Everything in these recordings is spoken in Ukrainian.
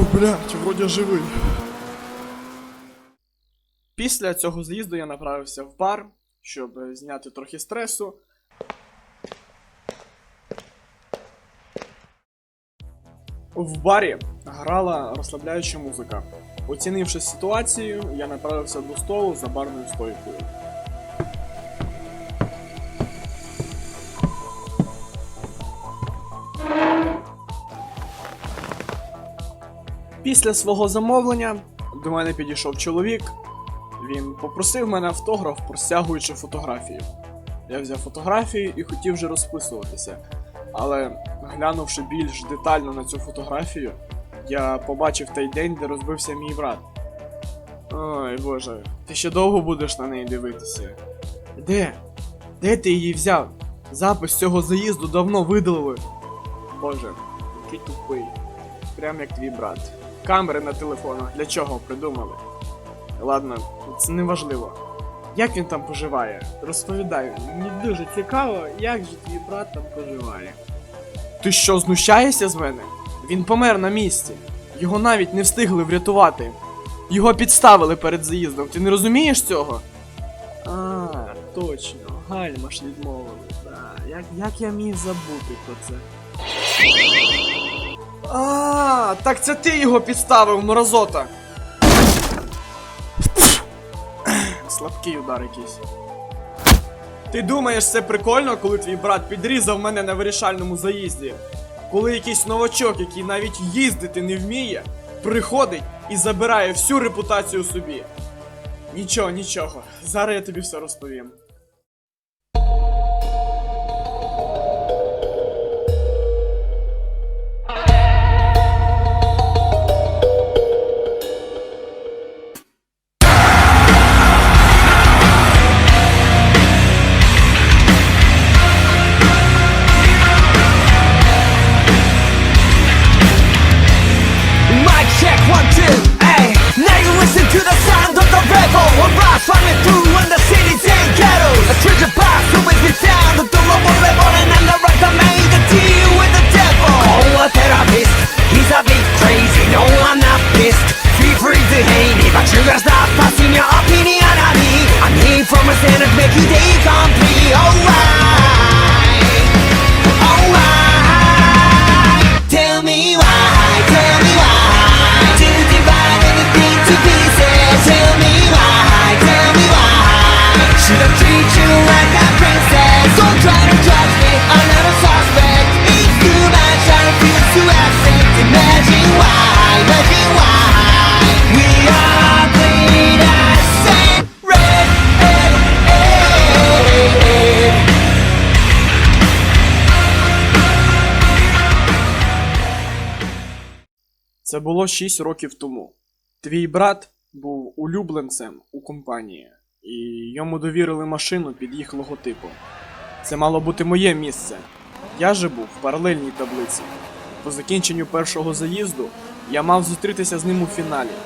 Фу, блядь, вроді живий. Після цього з'їзду я направився в бар, щоб зняти трохи стресу. В барі грала розслабляюча музика. Оцінивши ситуацію, я направився до столу за барною стойкою. Після свого замовлення до мене підійшов чоловік. Він попросив мене автограф, простягуючи фотографію. Я взяв фотографію і хотів вже розписуватися. Але глянувши більш детально на цю фотографію, я побачив той день, де розбився мій брат. Ой боже, ти ще довго будеш на неї дивитися. Де? Де ти її взяв? Запис цього заїзду давно видалили. Боже, який тупий. Прям як твій брат. Камери на телефонах для чого придумали? Ладно, це не важливо. Як він там поживає? Розповідай, мені дуже цікаво, як же твій брат там поживає. Ти що, знущаєшся з мене? Він помер на місці. Його навіть не встигли врятувати. Його підставили перед заїздом, ти не розумієш цього? А, точно, гальма ж відмовили. Да. Як, як я міг забути про це? А, так це ти його підставив, мразота. Слабкий удар якийсь. Ти думаєш, це прикольно, коли твій брат підрізав мене на вирішальному заїзді? Коли якийсь новачок, який навіть їздити не вміє, приходить і забирає всю репутацію собі. Нічого, нічого. Зараз я тобі все розповім. You gotta stop passing your opinion on me. I'm here from a stand to make you day complete. Alright, Це було 6 років тому. Твій брат був улюбленцем у компанії, і йому довірили машину під їх логотипом. Це мало бути моє місце. Я же був в паралельній таблиці. По закінченню першого заїзду я мав зустрітися з ним у фіналі.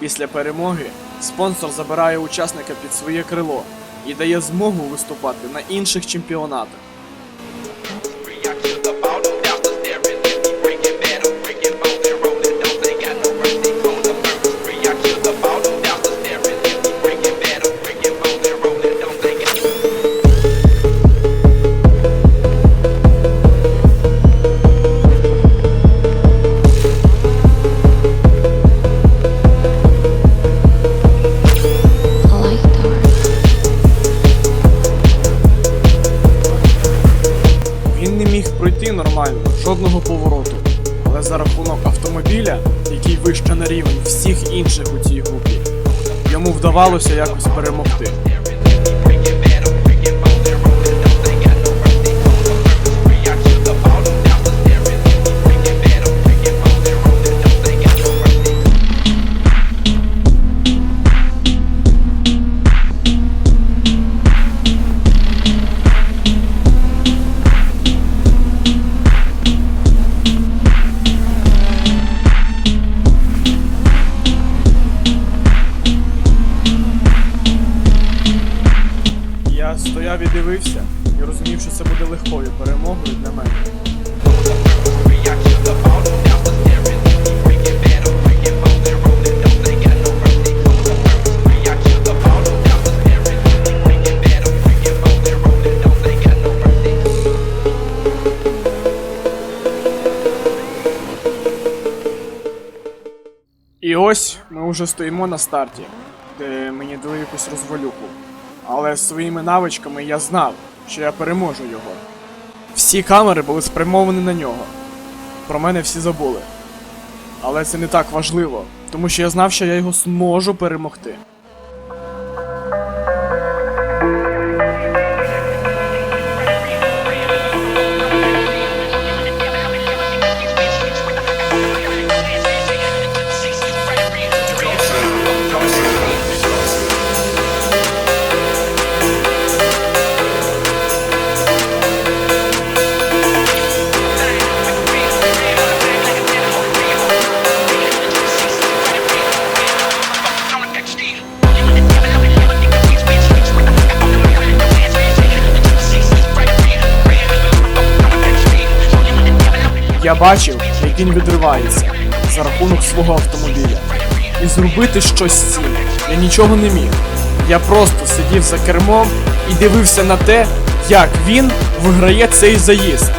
Після перемоги спонсор забирає учасника під своє крило і дає змогу виступати на інших чемпіонатах. Вдавалося якось перемогти. Ми вже стоїмо на старті, де мені дали якусь розвалюху. Але своїми навичками я знав, що я переможу його. Всі камери були спрямовані на нього. Про мене всі забули. Але це не так важливо, тому що я знав, що я його зможу перемогти. Бачив, як він відривається за рахунок свого автомобіля. І зробити щось з я нічого не міг. Я просто сидів за кермом і дивився на те, як він виграє цей заїзд.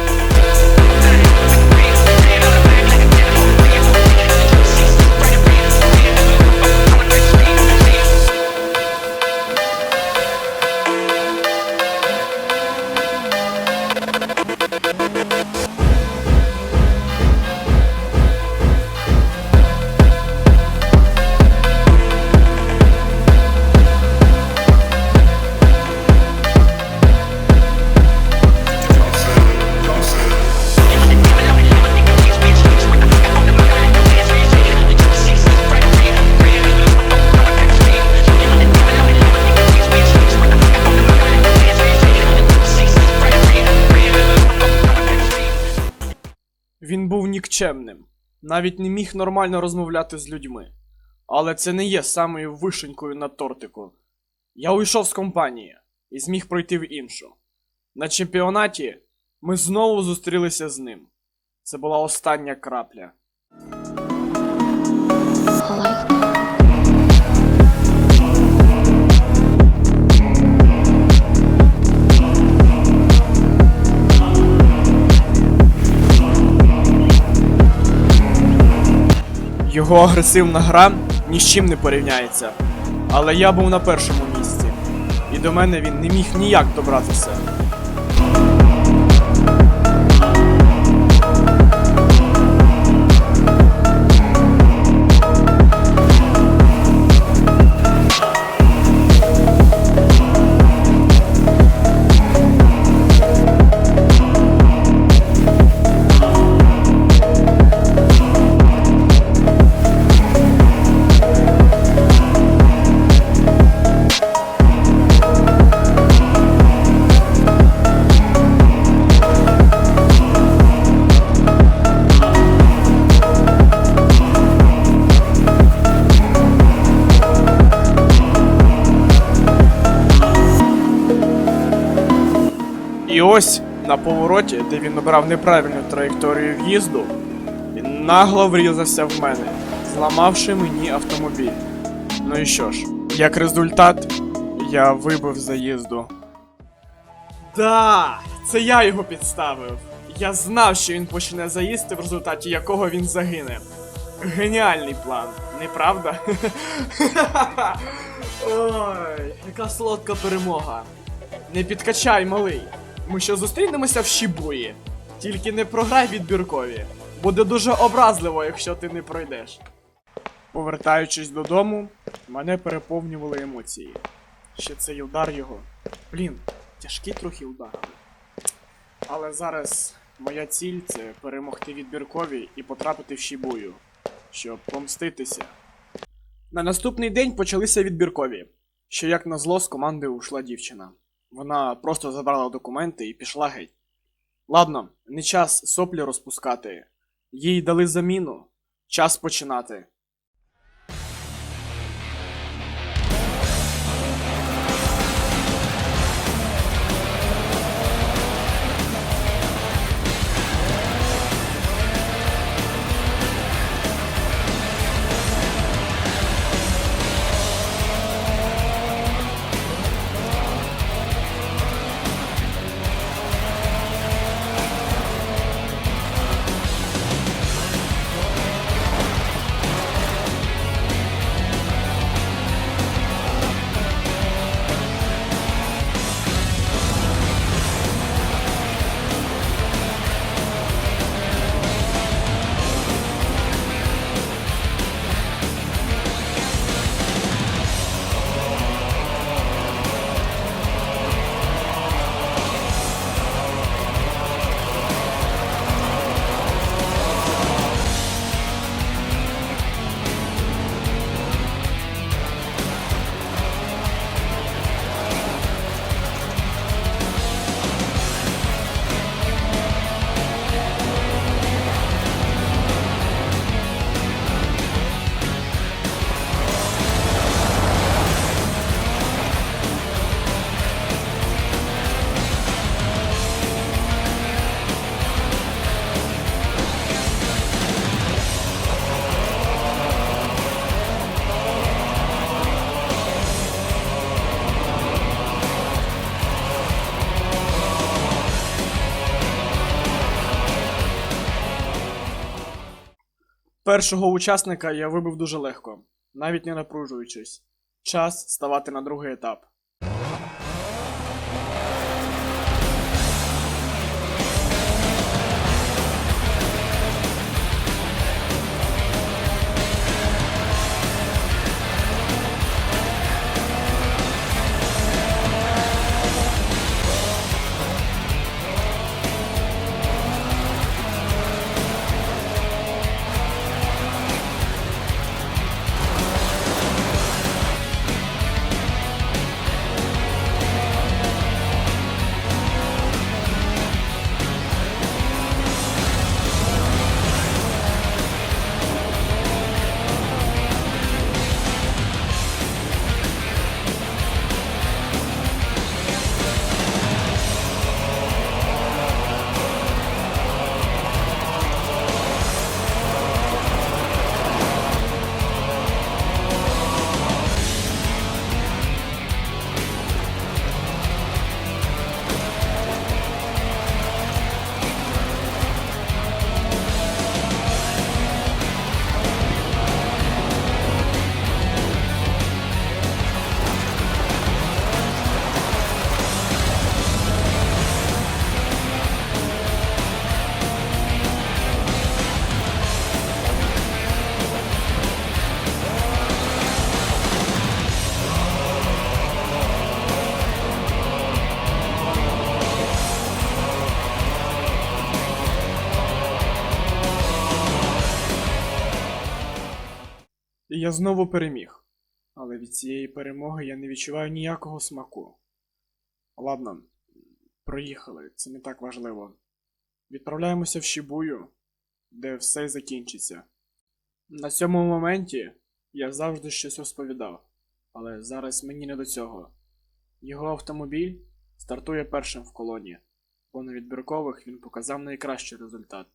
Нікчемним, навіть не міг нормально розмовляти з людьми. Але це не є самою вишенькою на тортику. Я уйшов з компанії і зміг пройти в іншу. На чемпіонаті ми знову зустрілися з ним. Це була остання крапля. Його агресивна гра ні з чим не порівняється. Але я був на першому місці, і до мене він не міг ніяк добратися. Ось на повороті, де він обрав неправильну траєкторію в'їзду, він нагло врізався в мене, зламавши мені автомобіль. Ну і що ж, як результат, я вибив заїзду. Да, це я його підставив. Я знав, що він почне заїзд, в результаті якого він загине. Геніальний план, не правда? Ой, яка солодка перемога. Не підкачай, малий. Ми ще зустрінемося в Шібуї. Тільки не програй відбіркові. Буде дуже образливо, якщо ти не пройдеш. Повертаючись додому, мене переповнювали емоції. Ще цей удар його. Блін, тяжкий трохи удар. Але зараз моя ціль це перемогти відбіркові і потрапити в Шібую, щоб помститися. На наступний день почалися відбіркові, що як назло з команди ушла дівчина. Вона просто забрала документи і пішла геть. Ладно, не час соплі розпускати. Їй дали заміну. Час починати. Першого учасника я вибив дуже легко, навіть не напружуючись. Час ставати на другий етап. І я знову переміг. Але від цієї перемоги я не відчуваю ніякого смаку. Ладно, проїхали, це не так важливо. Відправляємося в Шібую, де все закінчиться. На цьому моменті я завжди щось розповідав, але зараз мені не до цього. Його автомобіль стартує першим в колоні, бо на відбіркових він показав найкращий результат.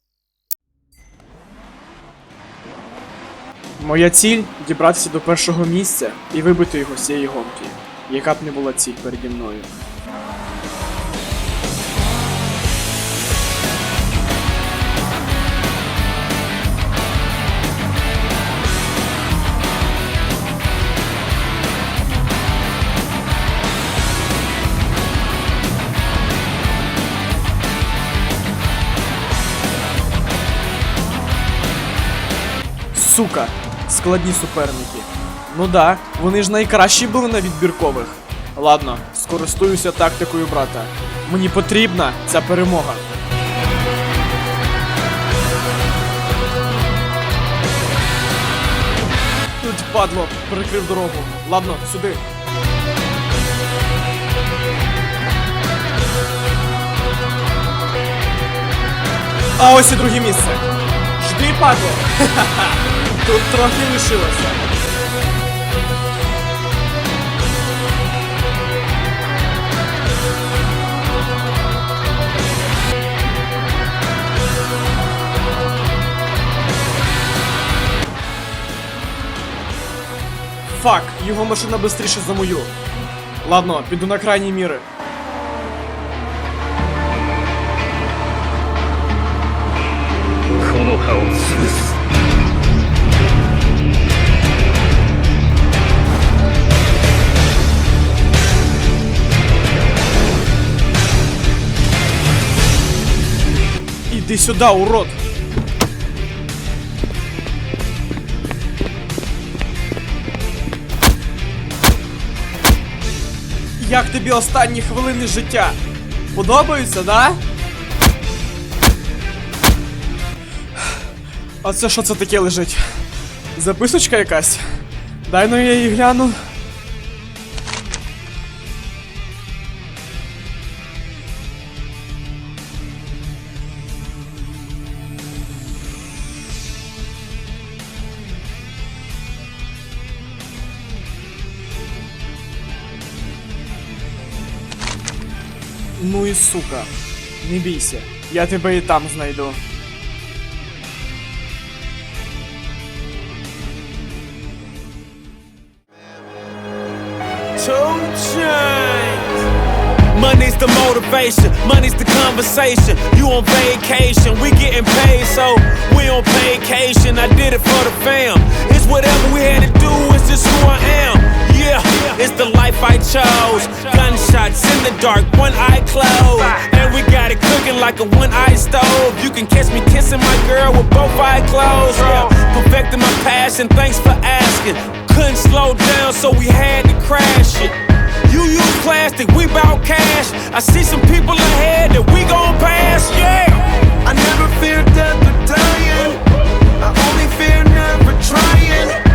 Моя ціль дібратися до першого місця і вибити його з цієї гонки, яка б не була ціль переді мною. Сука, складні суперники. Ну да, вони ж найкращі були на відбіркових. Ладно, скористуюся тактикою брата. Мені потрібна ця перемога. Тут падло, перекрив дорогу. Ладно, сюди. А ось і друге місце. Жди, падло. Тут трохи лишилося. Фак, його машина швидше за мою. Ладно, піду на крайні міри. Іди сюди, урод! Як тобі останні хвилини життя? Подобаються, да? А це що це таке лежить? Записочка якась? Дай ну я її гляну. Ну і сука. Не бійся, я тебе і там знайду. Money's the motivation, money's the conversation. You on vacation, we getting paid, so we on vacation. I did it for the fam. dark, one eye closed. And we got it cooking like a one eye stove. You can catch me kissing my girl with both eyes closed. Yeah. Perfecting my passion, thanks for asking. Couldn't slow down, so we had to crash it. You use plastic, we bout cash. I see some people ahead that we gon' pass, yeah. I never fear death or dying. I only fear never trying.